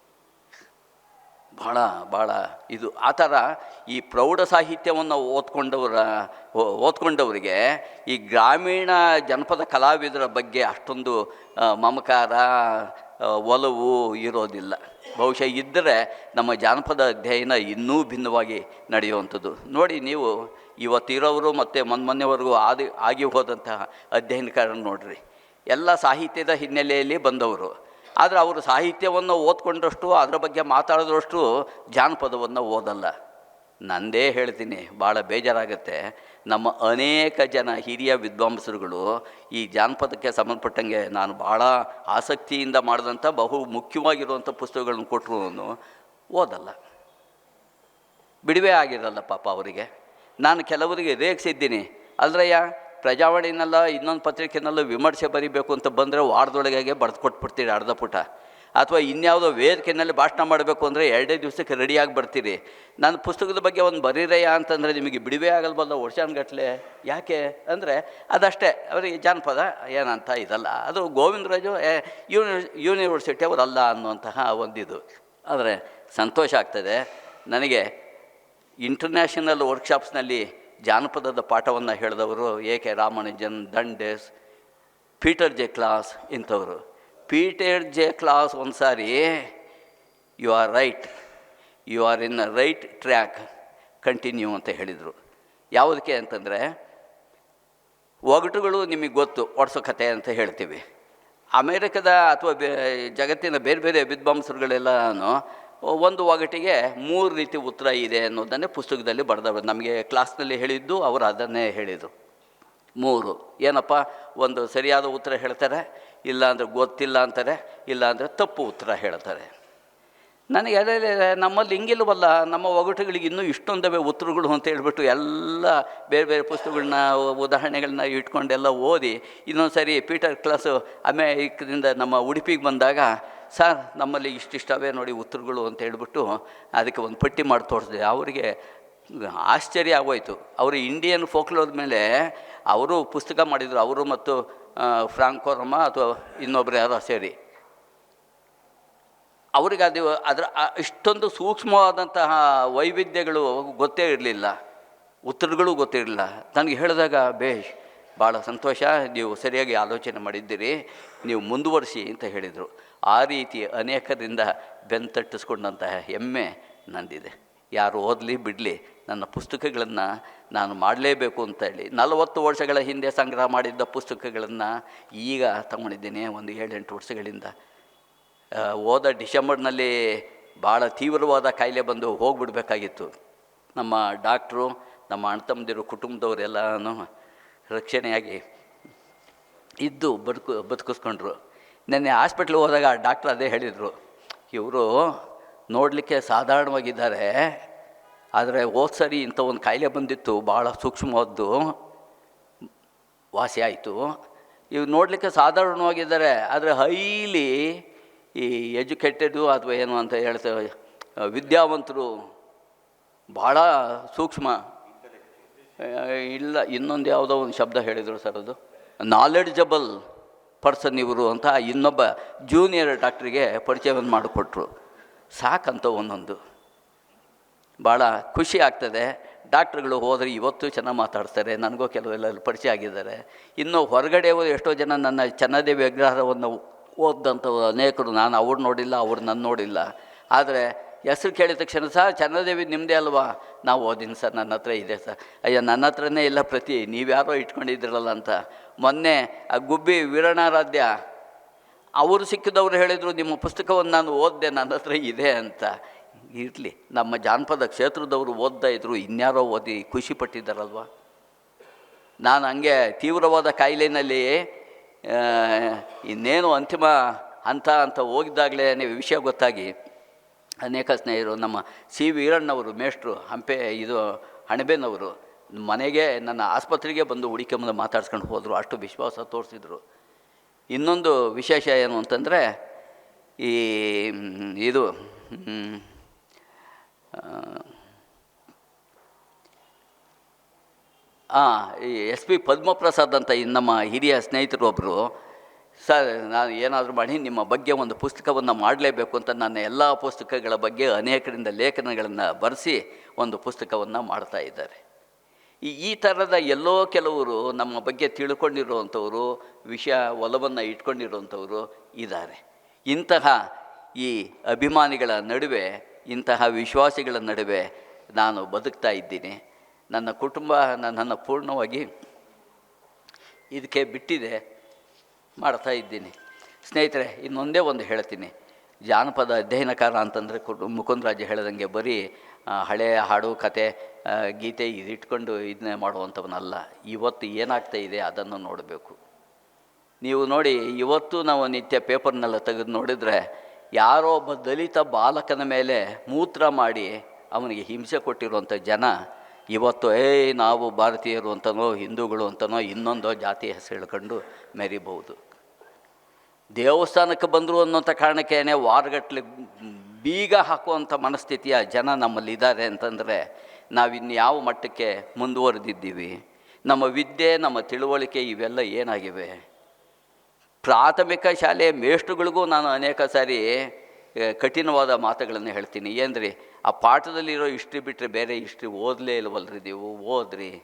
ಭಾಳ ಭಾಳ ಇದು, ಆ ಥರ ಈ ಪ್ರೌಢ ಸಾಹಿತ್ಯವನ್ನು ಓದ್ಕೊಂಡವರ ಓದ್ಕೊಂಡವರಿಗೆ ಈ ಗ್ರಾಮೀಣ ಜನಪದ ಕಲಾವಿದರ ಬಗ್ಗೆ ಅಷ್ಟೊಂದು ಮಮಕಾರ ಒಲವು ಇರೋದಿಲ್ಲ. ಬಹುಶಃ ಇದ್ದರೆ ನಮ್ಮ ಜಾನಪದ ಅಧ್ಯಯನ ಇನ್ನೂ ಭಿನ್ನವಾಗಿ ನಡೆಯುವಂಥದ್ದು. ನೋಡಿ ನೀವು ಇವತ್ತಿರೋರು ಮತ್ತು ಮೊನ್ನೆವರೆಗೂ ಆದಿ, ಆಗಿ ಹೋದಂತಹ ಅಧ್ಯಯನಕಾರರು ನೋಡ್ರಿ. ಎಲ್ಲ ಸಾಹಿತ್ಯದ ಹಿನ್ನೆಲೆಯಲ್ಲಿ ಬಂದವರು. ಆದರೆ ಅವರು ಸಾಹಿತ್ಯವನ್ನು ಓದ್ಕೊಂಡಷ್ಟು ಅದರ ಬಗ್ಗೆ ಮಾತಾಡಿದ್ರಷ್ಟು ಜಾನಪದವನ್ನು ಓದಲ್ಲ. ನಂದೇ ಹೇಳ್ತೀನಿ, ಭಾಳ ಬೇಜಾರಾಗತ್ತೆ. ನಮ್ಮ ಅನೇಕ ಜನ ಹಿರಿಯ ವಿದ್ವಾಂಸರುಗಳು ಈ ಜಾನಪದಕ್ಕೆ ಸಂಬಂಧಪಟ್ಟಂಗೆ ನಾನು ಭಾಳ ಆಸಕ್ತಿಯಿಂದ ಮಾಡಿದಂಥ ಬಹು ಮುಖ್ಯವಾಗಿರುವಂಥ ಪುಸ್ತಕಗಳನ್ನು ಕೊಟ್ಟರು ಓದಲ್ಲ. ಬಿಡುವೆ ಆಗಿರಲ್ಲ ಪಾಪ ಅವರಿಗೆ. ನಾನು ಕೆಲವರಿಗೆ ರೇಗಿಸಿದ್ದೀನಿ. ಅಲ್ರಯ್ಯ ಪ್ರಜಾವಾಣಿನೆಲ್ಲ ಇನ್ನೊಂದು ಪತ್ರಿಕೆನಲ್ಲೂ ವಿಮರ್ಶೆ ಬರಿಬೇಕು ಅಂತ ಬಂದರೆ ವಾರದೊಳಗೆ ಬರೆದು ಕೊಟ್ಬಿಡ್ತೀರಿ ಅರ್ಧ ಪುಟ. ಅಥವಾ ಇನ್ಯಾವುದೋ ವೇದಿಕೆಯಲ್ಲಿ ಭಾಷಣ ಮಾಡಬೇಕು ಅಂದರೆ ಎರಡೇ ದಿವಸಕ್ಕೆ ರೆಡಿಯಾಗಿ ಬರ್ತೀರಿ. ನನ್ನ ಪುಸ್ತಕದ ಬಗ್ಗೆ ಒಂದು ಬರೀರಯ್ಯ ಅಂತಂದರೆ ನಿಮಗೆ ಬಿಡುವೆ ಆಗಲ್ವಲ್ಲ ವರ್ಷಾನ್ಗಟ್ಲೆ ಯಾಕೆ? ಅಂದರೆ ಅದಷ್ಟೇ. ಅವರಿಗೆ ಜಾನಪದ ಏನಂತ ಇದಲ್ಲ. ಅದು ಗೋವಿಂದರಾಜು ಯೂನಿ, ಯೂನಿವರ್ಸಿಟಿ ಅವರಲ್ಲ ಅನ್ನುವಂತಹ ಒಂದಿದು. ಆದರೆ ಸಂತೋಷ ಆಗ್ತದೆ. ನನಗೆ ಇಂಟರ್ನ್ಯಾಷನಲ್ ವರ್ಕ್ಶಾಪ್ಸ್ನಲ್ಲಿ ಜಾನಪದದ ಪಾಠವನ್ನು ಹೇಳಿದವರು A K Ramanujan Dundes Peter J Claus ಇಂಥವರು. ಪೀಟರ್ ಜೆ ಕ್ಲಾಸ್ ಒಂದು ಸಾರಿ you are right you are in right track continue ಅಂತ ಹೇಳಿದರು. ಯಾವುದಕ್ಕೆ ಅಂತಂದರೆ, ಒಗಟುಗಳು ನಿಮಗೆ ಗೊತ್ತು, ಒಡ್ಸೋ ಕತೆ ಅಂತ ಹೇಳ್ತೀವಿ. ಅಮೇರಿಕದ ಅಥವಾ ಜಗತ್ತಿನ ಬೇರೆ ಬೇರೆ ವಿದ್ವಾಂಸರುಗಳೆಲ್ಲನೂ ಒಂದು ಒಗಟಿಗೆ ಮೂರು ರೀತಿ ಉತ್ತರ ಇದೆ ಅನ್ನೋದನ್ನೇ ಪುಸ್ತಕದಲ್ಲಿ ಬರೆದವರು. ನಮಗೆ ಕ್ಲಾಸ್ನಲ್ಲಿ ಹೇಳಿದ್ದು, ಅವರು ಅದನ್ನೇ ಹೇಳಿದರು. ಮೂರು. ಏನಪ್ಪ? ಒಂದು ಸರಿಯಾದ ಉತ್ತರ ಹೇಳ್ತಾರೆ, ಇಲ್ಲಾಂದರೆ ಗೊತ್ತಿಲ್ಲ ಅಂತಾರೆ, ಇಲ್ಲಾಂದರೆ ತಪ್ಪು ಉತ್ತರ ಹೇಳ್ತಾರೆ. ನನಗೆ ಅದೇ ನಮ್ಮಲ್ಲಿ ಹಿಂಗಿಲ್ವಲ್ಲ, ನಮ್ಮ ಒಗಟುಗಳಿಗೆ ಇನ್ನೂ ಇಷ್ಟೊಂದವೆ ಉತ್ತರಗಳು ಅಂತ ಹೇಳ್ಬಿಟ್ಟು ಎಲ್ಲ ಬೇರೆ ಬೇರೆ ಪುಸ್ತಕಗಳನ್ನ, ಉದಾಹರಣೆಗಳನ್ನ ಇಟ್ಕೊಂಡೆಲ್ಲ ಓದಿ ಇನ್ನೊಂದು ಸರಿ ಪೀಟರ್ ಕ್ಲಾಸು ಅಮೇರಿಕದಿಂದ ನಮ್ಮ ಉಡುಪಿಗೆ ಬಂದಾಗ ಸರ್, ನಮ್ಮಲ್ಲಿ ಇಷ್ಟಿಷ್ಟವೇ ನೋಡಿ ಉತ್ತರಗಳು ಅಂತ ಹೇಳ್ಬಿಟ್ಟು ಅದಕ್ಕೆ ಒಂದು ಪಟ್ಟಿ ಮಾಡಿ ತೋರಿಸಿದೆ. ಅವರಿಗೆ ಆಶ್ಚರ್ಯ ಆಗೋಯ್ತು. ಅವರು ಇಂಡಿಯನ್ ಫೋಕ್ಲೋದ ಮೇಲೆ ಅವರು ಪುಸ್ತಕ ಮಾಡಿದರು. ಅವರು ಮತ್ತು ಫ್ರಾಂಕೋರಮ್ಮ ಅಥವಾ ಇನ್ನೊಬ್ಬರು ಯಾರೋ ಸೇರಿ. ಅವ್ರಿಗೆ ಅದು, ಅದರ ಇಷ್ಟೊಂದು ಸೂಕ್ಷ್ಮವಾದಂತಹ ವೈವಿಧ್ಯಗಳು ಗೊತ್ತೇ ಇರಲಿಲ್ಲ. ಉತ್ತರಗಳು ಗೊತ್ತಿರಲಿಲ್ಲ ನನಗೆ ಹೇಳಿದಾಗ, ಬೇಷ್, ಭಾಳ ಸಂತೋಷ. ನೀವು ಸರಿಯಾಗಿ ಆಲೋಚನೆ ಮಾಡಿದ್ದೀರಿ. ನೀವು ಮುಂದುವರಿಸಿ ಅಂತ ಹೇಳಿದರು. ಆ ರೀತಿ ಅನೇಕರಿಂದ ಬೆಂತಟ್ಟಿಸ್ಕೊಂಡಂತಹ ಹೆಮ್ಮೆ ನಂದಿದೆ. ಯಾರು ಓದಲಿ ಬಿಡಲಿ, ನನ್ನ ಪುಸ್ತಕಗಳನ್ನು ನಾನು ಮಾಡಲೇಬೇಕು ಅಂತ ಹೇಳಿ ನಲವತ್ತು ವರ್ಷಗಳ ಹಿಂದೆ ಸಂಗ್ರಹ ಮಾಡಿದ್ದ ಪುಸ್ತಕಗಳನ್ನು ಈಗ ತಗೊಂಡಿದ್ದೀನಿ. ಒಂದು ಏಳೆಂಟು ವರ್ಷಗಳಿಂದ. ಹೋದ ಡಿಸೆಂಬರ್ನಲ್ಲಿ ಭಾಳ ತೀವ್ರವಾದ ಕಾಯಿಲೆ ಬಂದು ಹೋಗ್ಬಿಡ್ಬೇಕಾಗಿತ್ತು. ನಮ್ಮ ಡಾಕ್ಟ್ರು, ನಮ್ಮ ಅಣ್ಣ ತಮ್ಮದಿರು ಕುಟುಂಬದವರೆಲ್ಲನೂ ರಕ್ಷಣೆಯಾಗಿ ಇದ್ದು ಬದುಕು, ಬದುಕಿಸ್ಕೊಂಡ್ರು. ನೆನ್ನೆ ಹಾಸ್ಪಿಟ್ಲಿಗೆ ಹೋದಾಗ ಡಾಕ್ಟ್ರ್ ಅದೇ ಹೇಳಿದರು. ಇವರು ನೋಡಲಿಕ್ಕೆ ಸಾಧಾರಣವಾಗಿದ್ದಾರೆ. ಆದರೆ ಹೋದ ಸರಿ ಇಂಥ ಒಂದು ಕಾಯಿಲೆ ಬಂದಿತ್ತು ಭಾಳ ಸೂಕ್ಷ್ಮವಾದ್ದು ವಾಸಿ ಆಯಿತು. ಇವು ನೋಡಲಿಕ್ಕೆ ಸಾಧಾರಣವಾಗಿದ್ದಾರೆ, ಆದರೆ ಹೈಲಿ ಈ ಎಜುಕೇಟೆಡು ಅಥವಾ ಏನು ಅಂತ ಹೇಳ್ತೇವೆ ವಿದ್ಯಾವಂತರು ಭಾಳ ಸೂಕ್ಷ್ಮ. ಇಲ್ಲ, ಇನ್ನೊಂದು ಯಾವುದೋ ಒಂದು ಶಬ್ದ ಹೇಳಿದರು ಸರ್ ಅದು. ನಾಲೆಡ್ಜಬಲ್ ಪರ್ಸನ್ ಇವರು ಅಂತ ಇನ್ನೊಬ್ಬ ಜೂನಿಯರ್ ಡಾಕ್ಟ್ರಿಗೆ ಪರಿಚಯವನ್ನು ಮಾಡಿಕೊಟ್ರು. ಸಾಕಂತ ಒಂದೊಂದು. ಭಾಳ ಖುಷಿ ಆಗ್ತದೆ. ಡಾಕ್ಟ್ರುಗಳು ಹೋದರೆ ಇವತ್ತು ಚೆನ್ನಾಗಿ ಮಾತಾಡ್ತಾರೆ, ನನಗೂ ಕೆಲವೆಲ್ಲ ಪರಿಚಯ ಆಗಿದ್ದಾರೆ. ಇನ್ನು ಹೊರಗಡೆ ಎಷ್ಟೋ ಜನ ನನ್ನ ಚೆನ್ನದೇವಿ ವಿಗ್ರಹವನ್ನು ಓದ್ದಂಥವ್ರು ಅನೇಕರು, ನಾನು ಅವ್ರು ನೋಡಿಲ್ಲ, ಅವ್ರು ನನ್ನ ನೋಡಿಲ್ಲ. ಆದರೆ ಹೆಸರು ಕೇಳಿದ ತಕ್ಷಣ ಸರ್ ಚನ್ನದೇವಿ ನಿಮ್ಮದೇ ಅಲ್ವಾ? ನಾವು ಓದಿನಿ ಸರ್ ನನ್ನ ಹತ್ರ ಇದೆ ಸರ್. ಅಯ್ಯ, ನನ್ನ ಹತ್ರನೇ ಇಲ್ಲ ಪ್ರತಿ, ನೀವ್ಯಾರೋ ಇಟ್ಕೊಂಡಿದ್ದೀರಲ್ಲ ಅಂತ. ಮೊನ್ನೆ ಆ ಗುಬ್ಬಿ ವೀರಣಾರಾಧ್ಯ ಅವರು ಸಿಕ್ಕಿದವರು ಹೇಳಿದರು, ನಿಮ್ಮ ಪುಸ್ತಕವನ್ನು ನಾನು ಓದಿದೆ, ನನ್ನ ಹತ್ರ ಇದೆ ಅಂತ. ಇರಲಿ, ನಮ್ಮ ಜಾನಪದ ಕ್ಷೇತ್ರದವರು ಓದ್ತಾ ಇದ್ರು, ಇನ್ಯಾರೋ ಓದಿ ಖುಷಿ ಪಟ್ಟಿದ್ದಾರಲ್ವ? ನಾನು ಹಂಗೆ ತೀವ್ರವಾದ ಕಾಯಿಲೆಯಲ್ಲಿ ಇನ್ನೇನು ಅಂತಿಮ ಹಂತ ಅಂತ ಹೋಗಿದ್ದಾಗಲೇ ವಿಷಯ ಗೊತ್ತಾಗಿ. ಅನೇಕ ಸ್ನೇಹಿತರು, ನಮ್ಮ ಸಿ. ವೀರಣ್ಣವರು, ಮೇಷ್ಟ್ರು, ಹಂಪೆ, ಇದು, ಹಣಬೆನವರು ಮನೆಗೆ, ನನ್ನ ಆಸ್ಪತ್ರೆಗೆ ಬಂದು ಹುಡುಕೊಂಬಂದು ಮಾತಾಡ್ಸ್ಕೊಂಡು ಹೋದರು. ಅಷ್ಟು ವಿಶ್ವಾಸ ತೋರಿಸಿದ್ರು. ಇನ್ನೊಂದು ವಿಶೇಷ ಏನು ಅಂತಂದರೆ, ಈ, ಇದು ಹಾಂ ಈ ಎಸ್ ಪಿ ಪದ್ಮಪ್ರಸಾದ್ ಅಂತ ನಮ್ಮ ಹಿರಿಯ ಸ್ನೇಹಿತರು ಒಬ್ಬರು ಸರ್, ನಾನು ಏನಾದರೂ ಮಾಡಿ, ನಿಮ್ಮ ಬಗ್ಗೆ ಒಂದು ಪುಸ್ತಕವನ್ನು ಮಾಡಲೇಬೇಕು ಅಂತ ನನ್ನ ಎಲ್ಲ ಪುಸ್ತಕಗಳ ಬಗ್ಗೆ ಅನೇಕರಿಂದ ಲೇಖನಗಳನ್ನು ಬರೆಸಿ, ಒಂದು ಪುಸ್ತಕವನ್ನು ಮಾಡ್ತಾ ಇದ್ದಾರೆ. ಈ ಈ ಥರದ ಎಲ್ಲೋ ಕೆಲವರು ನಮ್ಮ ಬಗ್ಗೆ ತಿಳ್ಕೊಂಡಿರುವಂಥವರು ವಿಷಯ ಒಲವನ್ನು ಇಟ್ಕೊಂಡಿರುವಂಥವರು ಇದ್ದಾರೆ. ಇಂತಹ ಈ ಅಭಿಮಾನಿಗಳ ನಡುವೆ, ಇಂತಹ ವಿಶ್ವಾಸಿಗಳ ನಡುವೆ ನಾನು ಬದುಕ್ತಾ ಇದ್ದೀನಿ. ನನ್ನ ಕುಟುಂಬ ನನ್ನನ್ನು ಪೂರ್ಣವಾಗಿ ಇದಕ್ಕೆ ಬಿಟ್ಟಿದೆ ಮಾಡ್ತಾ ಇದ್ದೀನಿ. ಸ್ನೇಹಿತರೆ, ಇನ್ನೊಂದೇ ಒಂದು ಹೇಳ್ತೀನಿ. ಜಾನಪದ ಅಧ್ಯಯನಕಾರ ಅಂತಂದರೆ ಕುಟುಂಬ ಮುಕುಂದರಾಜ ಹೇಳಿದಂಗೆ ಬರೀ ಹಳೆಯ ಹಾಡು, ಕತೆ ಗೀತೆ ಇದಿಟ್ಕೊಂಡು ಇದನ್ನೇ ಮಾಡುವಂಥವನಲ್ಲ. ಇವತ್ತು ಏನಾಗ್ತಾ ಇದೆ ಅದನ್ನು ನೋಡಬೇಕು. ನೀವು ನೋಡಿ, ಇವತ್ತು ನಾವು ನಿತ್ಯ ಪೇಪರ್ನೆಲ್ಲ ತೆಗೆದು ನೋಡಿದರೆ ಯಾರೋ ಒಬ್ಬ ದಲಿತ ಬಾಲಕನ ಮೇಲೆ ಮೂತ್ರ ಮಾಡಿ ಅವನಿಗೆ ಹಿಂಸೆ ಕೊಟ್ಟಿರುವಂಥ ಜನ ಇವತ್ತು ಏ ನಾವು ಭಾರತೀಯರು ಅಂತನೋ, ಹಿಂದೂಗಳು ಅಂತನೋ, ಇನ್ನೊಂದು ಜಾತಿ ಹೆಸರು ಹೇಳ್ಕೊಂಡು ಮೆರಿಬಹುದು. ದೇವಸ್ಥಾನಕ್ಕೆ ಬಂದರು ಅನ್ನೋಂಥ ಕಾರಣಕ್ಕೇನೆ ವಾರಗಟ್ಟಲೆ ಬೀಗ ಹಾಕುವಂಥ ಮನಸ್ಥಿತಿಯ ಜನ ನಮ್ಮಲ್ಲಿದ್ದಾರೆ ಅಂತಂದರೆ ನಾವಿನ್ನು ಯಾವ ಮಟ್ಟಕ್ಕೆ ಮುಂದುವರೆದಿದ್ದೀವಿ? ನಮ್ಮ ವಿದ್ಯೆ, ನಮ್ಮ ತಿಳುವಳಿಕೆ ಇವೆಲ್ಲ ಏನಾಗಿವೆ? ಪ್ರಾಥಮಿಕ ಶಾಲೆಯ ಮೇಷ್ಟ್ರುಗಳಿಗೂ ನಾನು ಅನೇಕ ಸಾರಿ ಕಠಿಣವಾದ ಮಾತುಗಳನ್ನು ಹೇಳ್ತೀನಿ. ಏನ್ರಿ, ಆ ಪಾಠದಲ್ಲಿರೋ ಹಿಸ್ಟ್ರಿ ಬಿಟ್ಟರೆ ಬೇರೆ ಹಿಸ್ಟ್ರಿ ಓದಲೇ ಇಲ್ವಲ್ರಿ ನೀವು? ಓದ್ರಿ.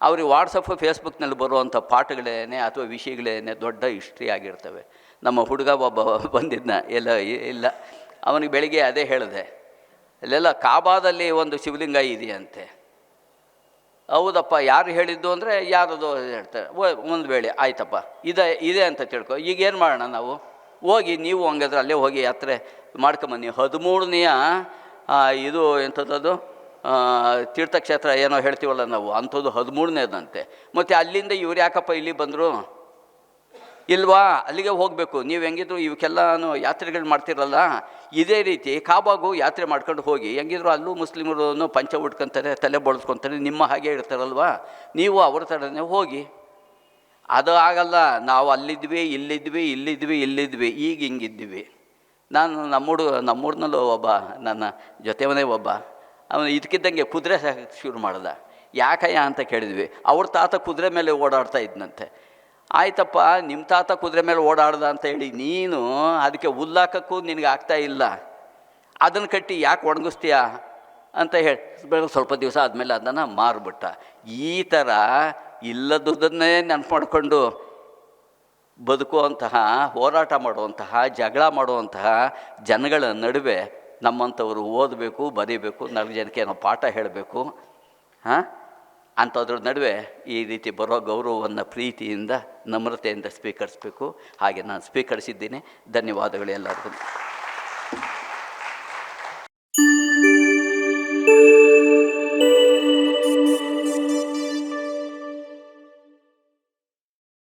ಅವ್ರಿಗೆ ವಾಟ್ಸಪ್ಪು ಫೇಸ್ಬುಕ್ನಲ್ಲಿ ಬರುವಂಥ ಪಾಠಗಳೇನೆ ಅಥವಾ ವಿಷಯಗಳೇನೆ ದೊಡ್ಡ ಹಿಸ್ಟ್ರಿ ಆಗಿರ್ತವೆ. ನಮ್ಮ ಹುಡುಗ ಒಬ್ಬ ಬಂದಿದ್ನ, ಎಲ್ಲ, ಇಲ್ಲ ಅವನಿಗೆ ಬೆಳಿಗ್ಗೆ ಅದೇ ಹೇಳಿದೆ, ಅಲ್ಲೆಲ್ಲ ಕಾಬಾದಲ್ಲಿ ಒಂದು ಶಿವಲಿಂಗ ಇದೆಯಂತೆ. ಹೌದಪ್ಪ, ಯಾರು ಹೇಳಿದ್ದು? ಅಂದರೆ, ಯಾರದು ಹೇಳ್ತಾರೆ ಒಂದು ವೇಳೆ, ಆಯ್ತಪ್ಪ, ಇದೆ ಇದೆ ಅಂತ ತಿಳ್ಕೊ, ಈಗ ಏನು ಮಾಡೋಣ ನಾವು? ಹೋಗಿ, ನೀವು ಹಂಗಾದ್ರೆ ಅಲ್ಲೇ ಹೋಗಿ ಯಾತ್ರೆ ಮಾಡ್ಕೊಂಬನ್ನಿ. ಹದಿಮೂರನೆಯ ಇದು ಎಂಥದ್ದು ತೀರ್ಥಕ್ಷೇತ್ರ ಏನೋ ಹೇಳ್ತೀವಲ್ಲ ನಾವು, ಅಂಥದ್ದು ಹದಿಮೂರನೇದಂತೆ ಮತ್ತು ಅಲ್ಲಿಂದ ಇವ್ರು ಯಾಕಪ್ಪ ಇಲ್ಲಿ ಬಂದರು? ಇಲ್ವಾ? ಅಲ್ಲಿಗೆ ಹೋಗಬೇಕು. ನೀವು ಹೆಂಗಿದ್ರು ಇವಕ್ಕೆಲ್ಲನೂ ಯಾತ್ರೆಗಳು ಮಾಡ್ತಿರಲ್ಲ? ಇದೇ ರೀತಿ ಕಾಬಾಗೂ ಯಾತ್ರೆ ಮಾಡ್ಕೊಂಡು ಹೋಗಿ, ಹೆಂಗಿದ್ರು ಅಲ್ಲೂ ಮುಸ್ಲಿಮರು ಪಂಚ ಉಟ್ಕೊತಾರೆ, ತಲೆ ಬಳಸ್ಕೊತಾರೆ, ನಿಮ್ಮ ಹಾಗೆ ಇರ್ತಾರಲ್ವಾ? ನೀವು ಅವ್ರ ಥರನೇ ಹೋಗಿ. ಅದು ಆಗಲ್ಲ. ನಾವು ಅಲ್ಲಿದ್ವಿ, ಇಲ್ಲಿದ್ವಿ ಇಲ್ಲಿದ್ವಿ ಇಲ್ಲಿದ್ವಿ, ಈಗ ಹಿಂಗಿದ್ವಿ. ನಾನು ನಮ್ಮೂಡು, ನಮ್ಮೂರಿನಲ್ಲೂ ಒಬ್ಬ, ನನ್ನ ಜೊತೆ ಒಬ್ಬ. ಅವನು ಇದಕ್ಕಿದ್ದಂಗೆ ಕುದುರೆ ಶುರು ಮಾಡ್ದ ಯಾಕಯ್ಯ ಅಂತ ಕೇಳಿದ್ವಿ. ಅವ್ರ ತಾತ ಕುದುರೆ ಮೇಲೆ ಓಡಾಡ್ತಾ ಇದ್ನಂತೆ. ಆಯ್ತಪ್ಪ ನಿಮ್ಮ ತಾತ ಕುದುರೆ ಮೇಲೆ ಓಡಾಡ್ದ ಅಂತ ಹೇಳಿ ನೀನು ಅದಕ್ಕೆ ಉಲ್ಲಾಕಕ್ಕೂ ನಿನಗೆ ಆಗ್ತಾ ಇಲ್ಲ. ಅದನ್ನು ಕಟ್ಟಿ ಯಾಕೆ ಒಣಗಿಸ್ತೀಯಾ? ಅಂತ ಹೇಳಿ. ಸ್ವಲ್ಪ ದಿವಸ ಆದಮೇಲೆ ಅದನ್ನು ಮಾರ್ಬಿಟ್ಟ. ಈ ಥರ ಇಲ್ಲದುದನ್ನೇ ನೆನಪು ಮಾಡಿಕೊಂಡು ಬದುಕುವಂತಹ, ಹೋರಾಟ ಮಾಡುವಂತಹ, ಜಗಳ ಮಾಡುವಂತಹ ಜನಗಳ ನಡುವೆ ನಮ್ಮಂಥವರು ಓದಬೇಕು, ಬರೀಬೇಕು ನಾಲ್ಕು ಜನಕ್ಕೆ ಏನೋ ಪಾಠ ಹೇಳಬೇಕು. ಹಾಂ? ಅಂಥದ್ರ ನಡುವೆ ಈ ರೀತಿ ಬರೋ ಗೌರವವನ್ನು ಪ್ರೀತಿಯಿಂದ ನಮ್ರತೆಯಿಂದ ಸ್ವೀಕರಿಸಬೇಕು. ಹಾಗೆ ನಾನು ಸ್ವೀಕರಿಸಿದ್ದೀನಿ. ಧನ್ಯವಾದಗಳು ಎಲ್ಲರಿಗೂ.